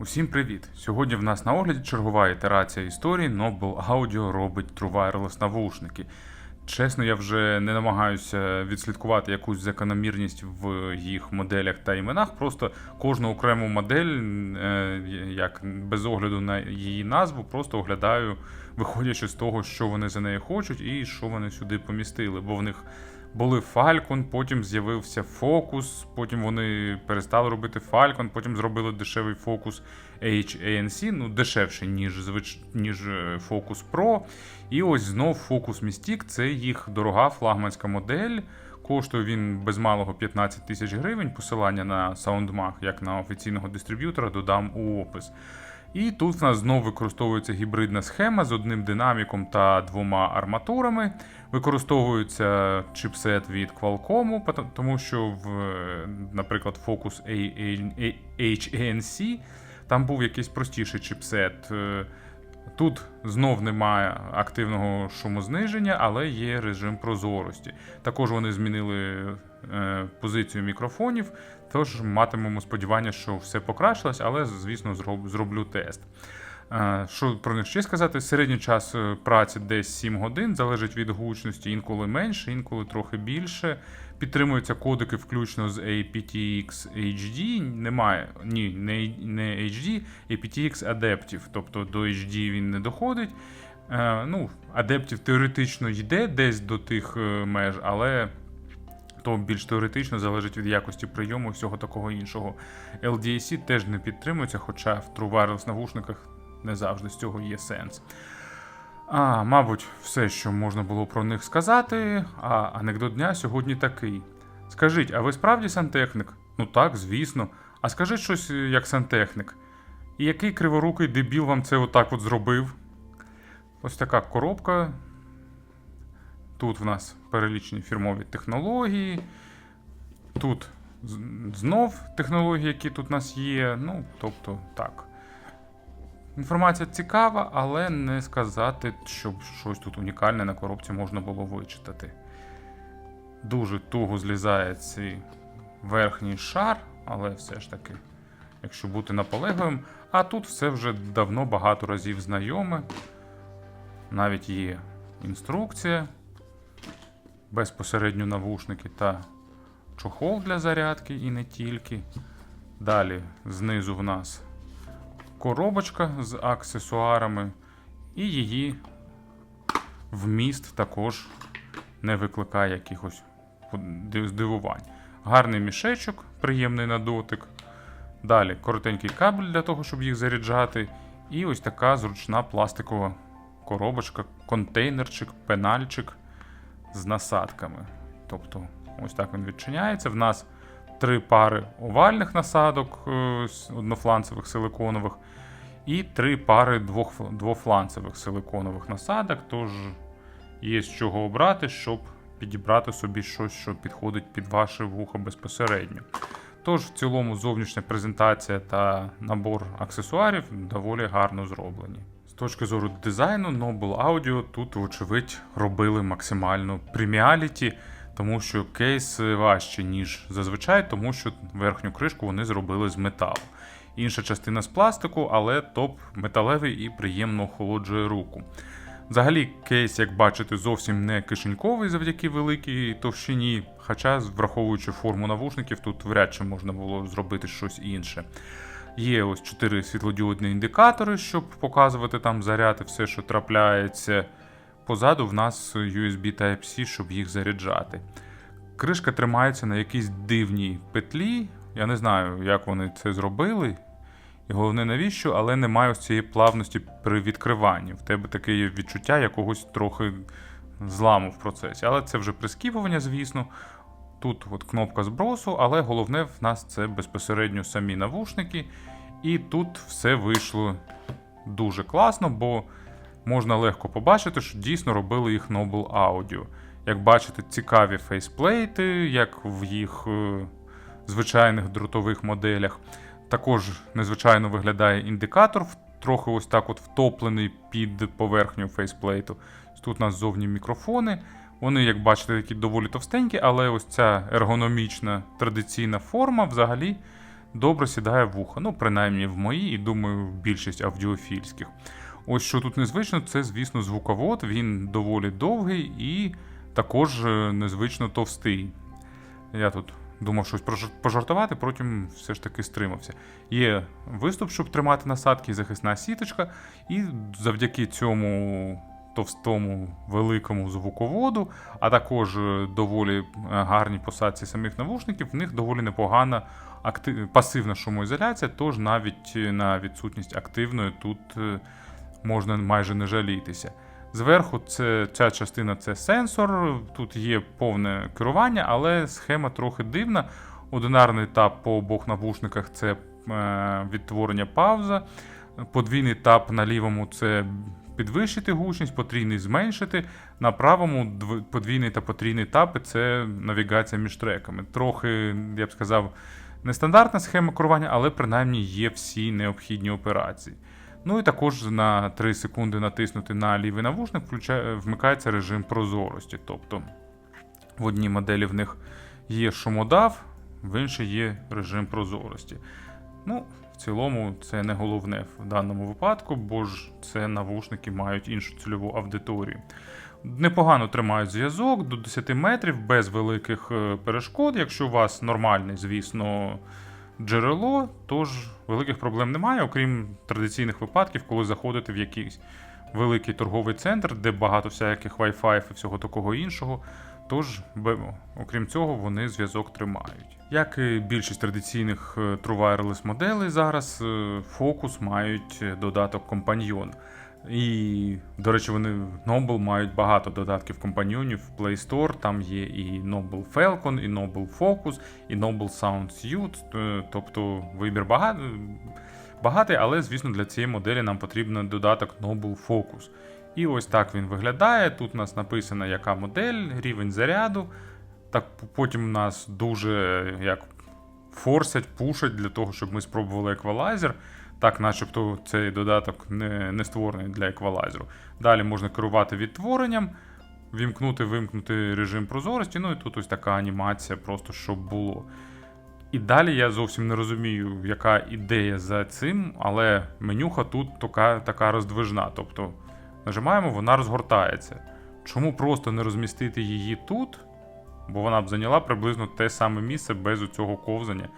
Усім привіт! Сьогодні в нас на огляді чергова ітерація історії Noble Audio робить True Wireless навушники. Чесно, я вже не намагаюся відслідкувати якусь закономірність в їх моделях та іменах. Просто кожну окрему модель, е, як без огляду на її назву, просто оглядаю, виходячи з того, що вони за неї хочуть і що вони сюди помістили. Бо в них були Falcon, потім з'явився Focus, потім вони перестали робити Falcon, потім зробили дешевий Focus HANC, ну дешевший, ніж звич... ніж е, Focus Pro. І ось знов Focus Mystic це їх дорога флагманська модель. Коштує він без малого 15 тисяч гривень. Посилання на SoundMag, як на офіційного дистриб'ютора, додам у опис. І тут в нас знову використовується гібридна схема з одним динаміком та двома арматурами. Використовується чипсет від Qualcomm, тому що в, наприклад, Focus HANC там був якийсь простіший чипсет. Е, Тут знов немає активного шумозниження, але є режим прозорості. Також вони змінили позицію мікрофонів, тож матимемо сподівання, що все покращилось, але, звісно, зроблю тест. Е, Що про них ще сказати? Середній час е, праці десь 7 годин, залежить від гучності, інколи менше, інколи трохи більше. Підтримуються кодики включно з aptX HD. Немає ні, не, HD, aptX Adaptive, тобто до HD він не доходить. Е, ну, Adaptive теоретично йде десь до тих е, меж, але то більш теоретично залежить від якості прийому і всього такого іншого. LDAC теж не підтримується, хоча в True навушниках не завжди з цього є сенс. А, мабуть, все, що можна було про них сказати. А анекдот дня сьогодні такий. Скажіть, а ви справді сантехнік? Ну так, звісно. А скажіть щось як сантехнік. І який криворукий дебіл вам це отак от зробив? Ось така коробка. Тут в нас перелічені фірмові технології. Тут знов технології, які тут у нас є. Ну, тобто, так. Інформація цікава, але не сказати, щоб щось тут унікальне на коробці можна було вичитати. Дуже туго злізає цей верхній шар, але все ж таки, якщо бути наполегливим. А тут все вже давно багато разів знайоме. Навіть є інструкція, безпосередньо навушники та чохол для зарядки і не тільки. Далі знизу в нас коробочка з аксесуарами, і її вміст також не викликає якихось здивувань. Гарний мішечок, приємний на дотик. Далі коротенький кабель для того, щоб їх заряджати. І ось така зручна пластикова коробочка, контейнерчик, пенальчик з насадками. Тобто, ось так він відчиняється. В нас три пари овальних насадок е, однофланцевих силиконових і три пари двох, двофланцевих силиконових насадок. Тож є з чого обрати, щоб підібрати собі щось, що підходить під ваше вухо безпосередньо. Тож, в цілому, зовнішня презентація та набор аксесуарів доволі гарно зроблені. Точки зору дизайну, Noble Audio тут, вочевидь, робили максимально преміаліті, тому що кейс важче, ніж зазвичай, тому що верхню кришку вони зробили з металу. Інша частина з пластику, але топ металевий і приємно охолоджує руку. Взагалі, кейс, як бачите, зовсім не кишеньковий завдяки великій товщині, хоча, враховуючи форму навушників, тут вряд чи можна було зробити щось інше. Є ось 4 світлодіодні індикатори, щоб показувати там заряд і все, що трапляється. Позаду в нас USB Type-C, щоб їх заряджати. Кришка тримається на якійсь дивній петлі. Я не знаю, як вони це зробили. І головне навіщо, але немає ось цієї плавності при відкриванні. В тебе таке відчуття якогось трохи зламу в процесі. Але це вже прискіпування, звісно. Тут от кнопка збросу, але головне в нас це безпосередньо самі навушники. І тут все вийшло дуже класно, бо можна легко побачити, що дійсно робили їх Noble Audio. Як бачите, цікаві фейсплейти, як в їх е, звичайних дротових моделях. Також незвичайно виглядає індикатор, трохи ось так от втоплений під поверхню фейсплейту. Тут у нас зовні мікрофони. Вони, як бачите, такі доволі товстенькі, але ось ця ергономічна традиційна форма взагалі добре сідає в вуха. Ну, принаймні в мої, і думаю, в більшість аудіофільських. Ось що тут незвично, це, звісно, звуковод. Він доволі довгий і також е, незвично товстий. Я тут думав щось пожартувати, потім все ж таки стримався. Є виступ, щоб тримати насадки, захисна сіточка, і завдяки цьому товстому великому звуководу, а також е, доволі е, гарній посадці самих навушників, в них доволі непогана акти... пасивна шумоізоляція, тож навіть е, на відсутність активної тут можна майже не жалітися. Зверху це, ця частина це сенсор, тут є повне керування, але схема трохи дивна. Одинарний тап по обох навушниках це е, відтворення пауза. Подвійний тап на лівому це підвищити гучність, потрійний зменшити. На правому подвійний та потрійний тапи це навігація між треками. Трохи, я б сказав, нестандартна схема керування, але принаймні є всі необхідні операції. Ну і також на 3 секунди натиснути на лівий навушник вмикається режим прозорості. Тобто в одній моделі в них є шумодав, в іншій є режим прозорості. Ну, цілому, це не головне в даному випадку, бо ж це навушники мають іншу цільову аудиторію. Непогано тримають зв'язок до 10 метрів без великих е, перешкод. Якщо у вас нормальний, звісно, джерело, тож великих проблем немає, окрім традиційних випадків, коли заходите в якийсь великий торговий центр, де багато всяких Wi-Fi і всього такого іншого. Тож, окрім цього, вони зв'язок тримають. Як і більшість традиційних е, True Wireless моделей зараз, е, Focus мають е, додаток компаньйон. І, до речі, вони Noble мають багато додатків компаньйонів в Play Store. Там є і Noble Falcon, і Noble Focus, і Noble Sound Suite. Тобто вибір багатий, але, звісно, для цієї моделі нам потрібен додаток Noble Focus. І ось так він виглядає. Тут у нас написано, яка модель, рівень заряду. Так потім нас дуже як форсять, пушать для того, щоб ми спробували еквалайзер. Так, начебто цей додаток не, не створений для еквалайзеру. Далі можна керувати відтворенням, вімкнути, вимкнути режим прозорості. Ну і тут ось така анімація, просто щоб було. І далі я зовсім не розумію, яка ідея за цим, але менюха тут така, така роздвижна. Тобто нажимаємо, вона розгортається. Чому просто не розмістити її тут? Бо вона б зайняла приблизно те саме місце без цього ковзання.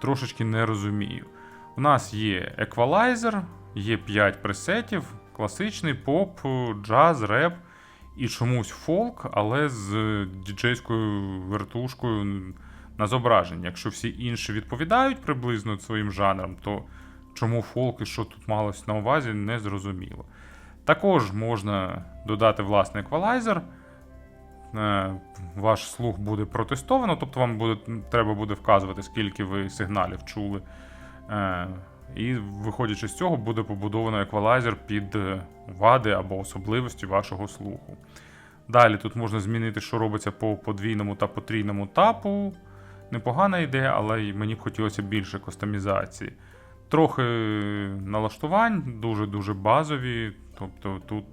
Трошечки не розумію. У нас є еквалайзер, є 5 пресетів, класичний поп, джаз, реп і чомусь фолк, але з діджейською вертушкою на зображенні. Якщо всі інші відповідають приблизно своїм жанрам, то чому фолк і що тут малось на увазі, не зрозуміло. Також можна додати власний еквалайзер. Е, Ваш слух буде протестовано, тобто вам буде, треба буде вказувати, скільки ви сигналів чули. Е, І виходячи з цього, буде побудовано еквалайзер під е, вади або особливості вашого слуху. Далі тут можна змінити, що робиться по подвійному та потрійному тапу. Непогана ідея, але мені б хотілося більше кастомізації. Трохи налаштувань, дуже-дуже базові. Тобто тут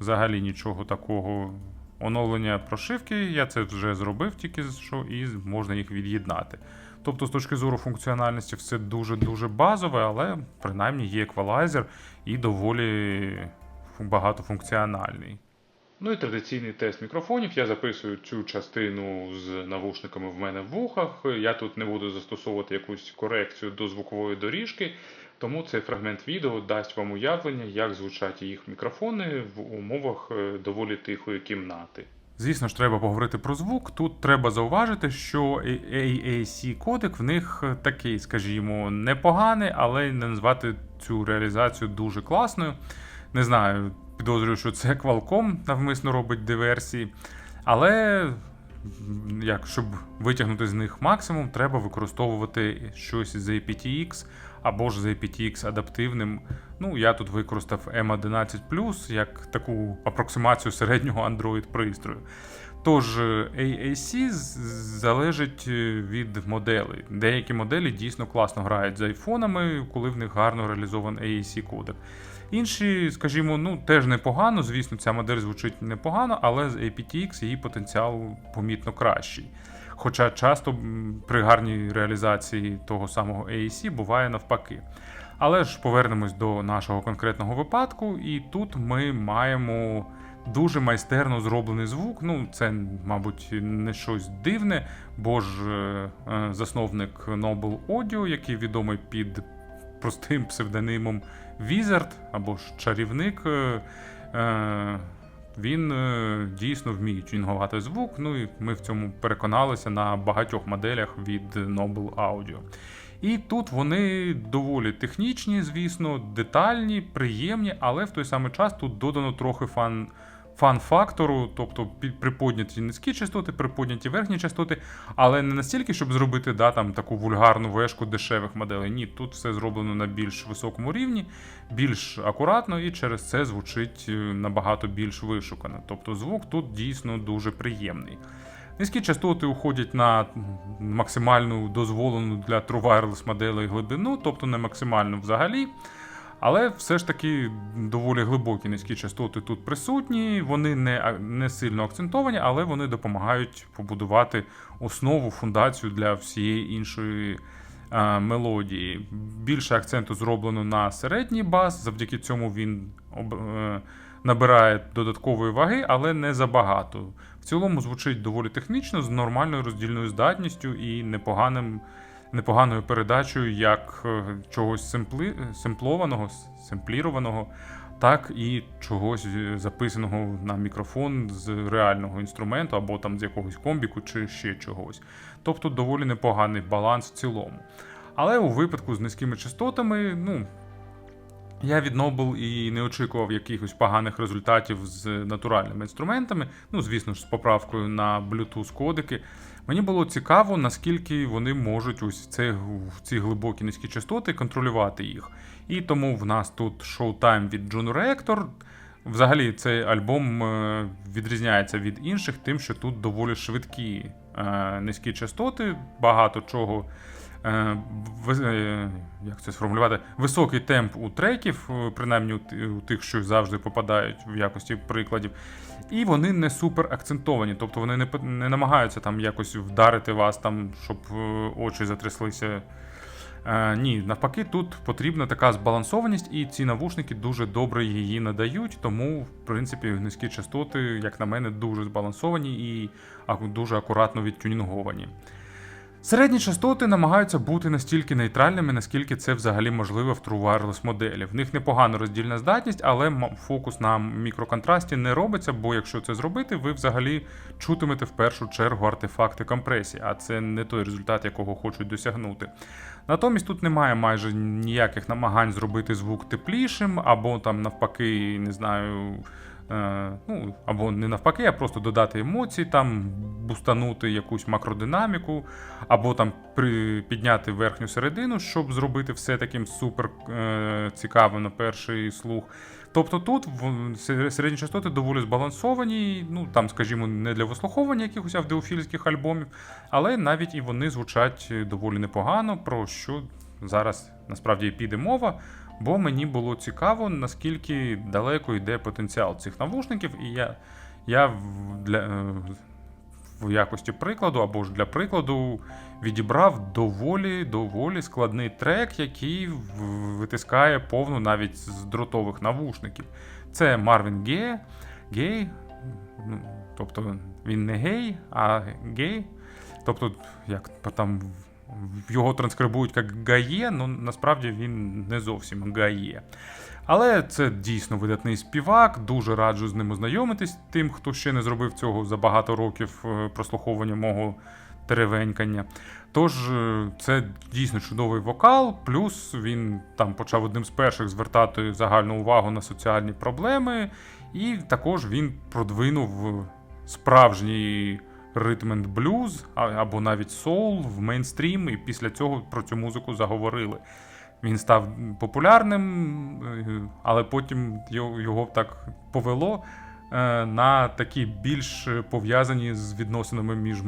взагалі нічого такого. Оновлення прошивки, я це вже зробив тільки що, і можна їх від'єднати. Тобто, з точки зору функціональності, все дуже-дуже базове, але принаймні є еквалайзер і доволі багатофункціональний. Ну і традиційний тест мікрофонів. Я записую цю частину з навушниками в мене в вухах. Я тут не буду застосовувати якусь корекцію до звукової доріжки, тому цей фрагмент відео дасть вам уявлення, як звучать їх мікрофони в умовах е, доволі тихої кімнати. Звісно ж, треба поговорити про звук. Тут треба зауважити, що AAC кодек в них такий, скажімо, непоганий, але не назвати цю реалізацію дуже класною. Не знаю, підозрюю, що це Qualcomm навмисно робить диверсії. Але як, щоб витягнути з них максимум, треба використовувати щось з aptX або ж з aptX адаптивним. Ну, я тут використав M11 як таку апроксимацію середнього Android пристрою. Тож AAC залежить е, від моделей. Деякі моделі дійсно класно грають з айфонами, коли в них гарно реалізований AAC кодек. Інші, скажімо, ну теж непогано. Звісно, ця модель звучить непогано, але з aptX її потенціал помітно кращий. Хоча часто при гарній реалізації того самого AAC буває навпаки. Але ж повернемось до нашого конкретного випадку, і тут ми маємо дуже майстерно зроблений звук. Ну, це, мабуть, не щось дивне, бо ж е, е, засновник Noble Audio, який відомий під простим псевдонимом Wizard або ж чарівник. е, е, він е, дійсно вміє тюнінгувати звук. Ну і ми в цьому переконалися на багатьох моделях від Noble Audio. І тут вони доволі технічні, звісно, детальні, приємні, але в той самий час тут додано трохи фан. Фан-фактору, тобто приподняті низькі частоти, приподняті верхні частоти, але не настільки, щоб зробити да, там, таку вульгарну вешку дешевих моделей. Ні, тут все зроблено на більш високому рівні, більш акуратно, і через це звучить е, набагато більш вишукано. Тобто звук тут дійсно дуже приємний. Низькі частоти уходять на максимальну дозволену для True Wireless моделей глибину, тобто не максимальну взагалі. Але все ж таки доволі глибокі низькі частоти тут присутні. Вони не, а- не сильно акцентовані, але вони допомагають побудувати основу, фундацію для всієї іншої е, мелодії. Більше акценту зроблено на середній бас, завдяки цьому він об, е, набирає додаткової ваги, але не забагато. В цілому звучить доволі технічно, з нормальною роздільною здатністю і непоганим непоганою передачею як е, чогось семпли, семплованого, с- семплірованого, так і чогось е, записаного на мікрофон з реального інструменту, або там з якогось комбіку, чи ще чогось. Тобто доволі непоганий баланс в цілому. Але у випадку з низькими частотами, ну. Я від Noble і не очікував якихось поганих результатів з натуральними інструментами. Ну, звісно ж, з поправкою на Bluetooth кодики. Мені було цікаво, наскільки вони можуть ось це, в ці глибокі низькі частоти контролювати їх. І тому в нас тут Showtime від Джон Reactor. Взагалі, цей альбом е, відрізняється від інших, тим, що тут доволі швидкі е, низькі частоти, багато чого. Е, е, Як це сформулювати? Високий темп у треків, е, принаймні у тих, що завжди попадають в якості прикладів. І вони не супер акцентовані, тобто вони не, не намагаються там якось вдарити вас, там, щоб очі затряслися. Е, ні, навпаки, тут потрібна така збалансованість, і ці навушники дуже добре її надають, тому, в принципі, низькі частоти, як на мене, дуже збалансовані і дуже акуратно відтюнінговані. Середні частоти намагаються бути настільки нейтральними, наскільки це взагалі можливо в True Wireless моделі. В них непогана роздільна здатність, але фокус на мікроконтрасті не робиться, бо якщо це зробити, ви взагалі чутимете в першу чергу артефакти компресії, а це не той результат, якого хочуть досягнути. Натомість тут немає майже ніяких намагань зробити звук теплішим, або там навпаки, не знаю. Е, ну, або не навпаки, а просто додати емоцій, там бустанути якусь макродинаміку, або там при, підняти верхню середину, щоб зробити все таким супер е, цікавим на перший слух. Тобто тут в- середні частоти доволі збалансовані, ну там, скажімо, не для вислуховування якихось аудіофільських альбомів, але навіть і вони звучать доволі непогано, про що зараз насправді піде мова. Бо мені було цікаво, наскільки далеко йде потенціал цих навушників, і я, я для, е, в якості прикладу або ж для прикладу відібрав доволі доволі складний трек, який витискає повну навіть з дротових навушників. Це Marvin Gaye, Gaye, ну, тобто він не гей, а гей. Тобто, як там його транскрибують як Гає, ну насправді він не зовсім Гає. Але це дійсно видатний співак, дуже раджу з ним ознайомитись тим, хто ще не зробив цього за багато років е, прослуховування мого теревенькання. Тож е, це дійсно чудовий вокал, плюс він там почав одним з перших звертати загальну увагу на соціальні проблеми, і також він продвинув справжній ритм енд блюз або навіть соул в мейнстрім, і після цього про цю музику заговорили. Він став популярним, е, але потім його, його так повело е, на такі більш пов'язані з відносинами між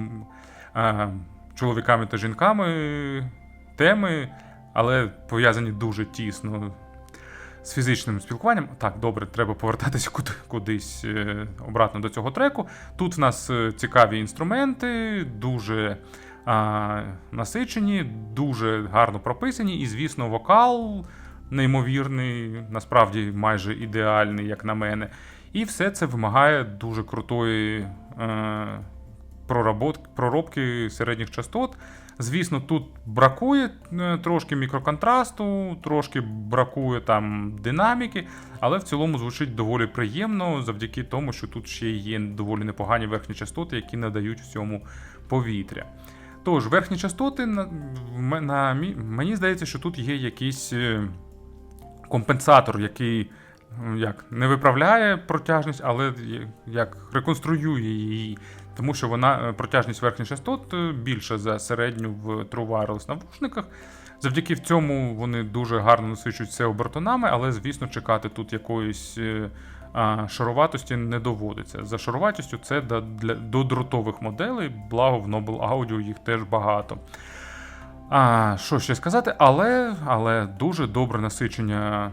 е, чоловіками та жінками теми, але пов'язані дуже тісно з фізичним спілкуванням. Так, добре, треба повертатися куди, кудись е, обратно до цього треку. Тут в нас е, цікаві інструменти, дуже а, насичені, дуже гарно прописані, і, звісно, вокал неймовірний, насправді майже ідеальний, як на мене. І все це вимагає дуже крутої е, проробки середніх частот. Звісно, тут бракує е, трошки мікроконтрасту, трошки бракує там динаміки, але в цілому звучить доволі приємно завдяки тому, що тут ще є доволі непогані верхні частоти, які надають всьому повітря. Тож, верхні частоти, на, на, мені здається, що тут є якийсь е, компенсатор, який як, не виправляє протяжність, але як реконструює її. Тому що вона е, протяжність верхніх частот е, більша за середню в True Wireless навушниках. Завдяки в цьому вони дуже гарно насичують все обертонами, але, звісно, чекати тут якоїсь е, а, шаруватості не доводиться. За шаруватістю це для, до дротових моделей, благо в Noble Audio їх теж багато. А, що ще сказати? Але, але дуже добре насичення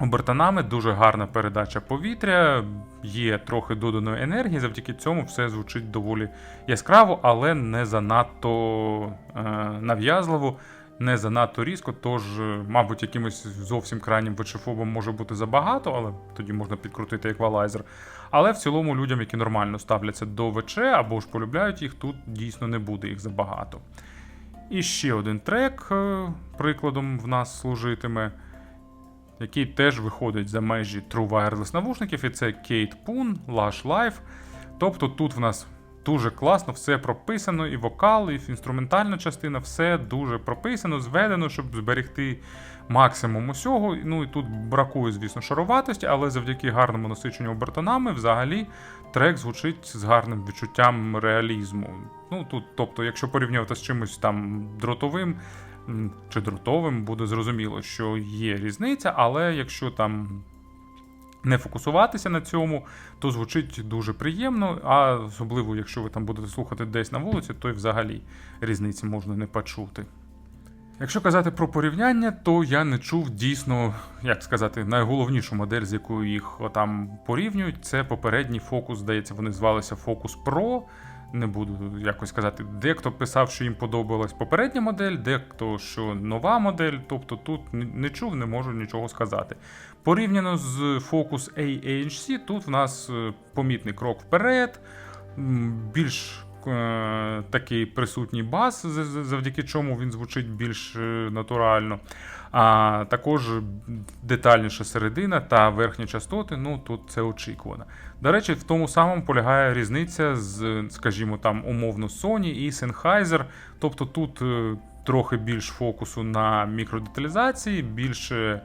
обертонами, дуже гарна передача повітря, є трохи доданої енергії. Завдяки цьому все звучить доволі яскраво, але не занадто е, нав'язливо, не занадто різко. Тож, е, мабуть, якимось зовсім крайнім вичефобом може бути забагато, але тоді можна підкрутити еквалайзер. Але в цілому людям, які нормально ставляться до ВЧ або ж полюбляють їх, тут дійсно не буде їх забагато. І ще один трек, е, прикладом в нас служитиме, який теж виходить за межі True Wireless навушників, і це Kate Poon, Lush Life. Тобто тут в нас дуже класно, все прописано, і вокал, і інструментальна частина, все дуже прописано, зведено, щоб зберегти максимум усього. Ну і тут бракує, звісно, шаруватості, але завдяки гарному насиченню обертонами, взагалі трек звучить з гарним відчуттям реалізму. Ну тут, тобто, якщо порівнювати з чимось там дротовим чи дротовим, буде зрозуміло, що є різниця, але якщо там не фокусуватися на цьому, то звучить дуже приємно, а особливо, якщо ви там будете слухати десь на вулиці, то й взагалі різниці можна не почути. Якщо казати про порівняння, то я не чув дійсно, як сказати, найголовнішу модель, з якою їх там порівнюють. Це попередній фокус, здається, вони звалися Focus Pro. Не буду якось казати. Дехто писав, що їм подобалась попередня модель, дехто що нова модель. Тобто тут не чув, не можу нічого сказати. Порівняно з Focus A-AHC, тут в нас е, помітний крок вперед, більш такий присутній бас, завдяки чому він звучить більш е, натурально. А також детальніша середина та верхні частоти, ну тут це очікувано. До речі, в тому самому полягає різниця з, скажімо, там умовно Sony і Sennheiser. Тобто тут е, трохи більш фокусу на мікродеталізації, більше.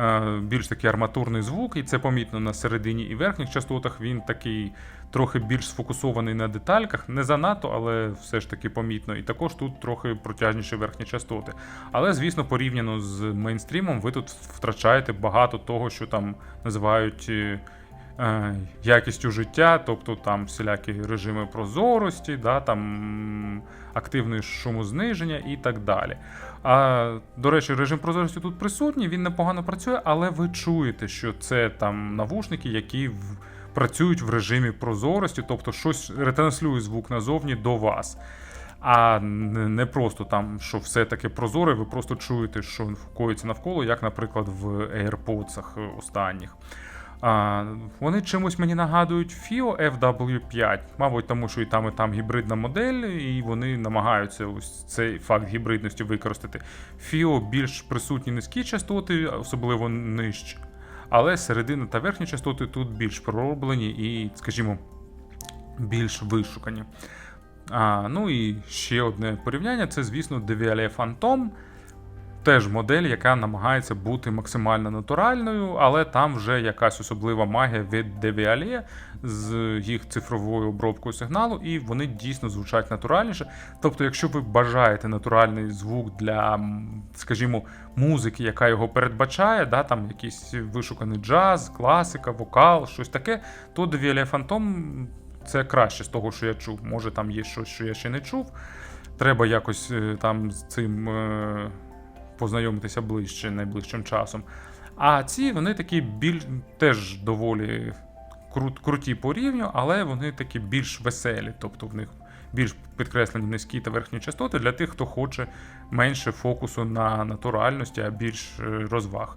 е, Більш такий арматурний звук, і це помітно на середині і верхніх частотах. Він такий трохи більш сфокусований на детальках, не занадто, але все ж таки помітно. І також тут трохи протяжніші верхні частоти. Але, звісно, порівняно з мейнстрімом, ви тут втрачаєте багато того, що там називають е, е, якістю життя, тобто там всілякі режими прозорості, да, там активне шумозниження і так далі. А, до речі, режим прозорості тут присутній, він непогано працює, але ви чуєте, що це там навушники, які в, працюють в режимі прозорості, тобто щось ретранслює звук назовні до вас. А не просто там, що все таке прозоре, ви просто чуєте, що коїться навколо, як, наприклад, в AirPods останніх. А, вони чимось мені нагадують FIO FW5, мабуть, тому що і там, і там гібридна модель, і вони намагаються ось цей факт гібридності використати. FIO більш присутні низькі частоти, особливо нижчі. Але середина та верхні частоти тут більш пророблені і, скажімо, більш вишукані. А, ну і ще одне порівняння це, звісно, Девіале Phantom. Теж модель, яка намагається бути максимально натуральною, але там вже якась особлива магія від Devialet з їх цифровою обробкою сигналу, і вони дійсно звучать натуральніше. Тобто, якщо ви бажаєте натуральний звук для, скажімо, музики, яка його передбачає, да, там якийсь вишуканий джаз, класика, вокал, щось таке, то Devialet Phantom це краще з того, що я чув. Може, там є щось, що я ще не чув. Треба якось е, там з цим е, познайомитися ближче найближчим часом. А ці вони такі біль теж доволі крут, круті по рівню, але вони такі більш веселі, тобто в них більш підкреслені низькі та верхні частоти для тих, хто хоче менше фокусу на натуральності, а більш е, розваг.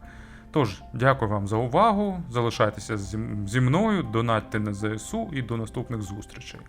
Тож, дякую вам за увагу. Залишайтеся зі мною, донатьте на ЗСУ і до наступних зустрічей.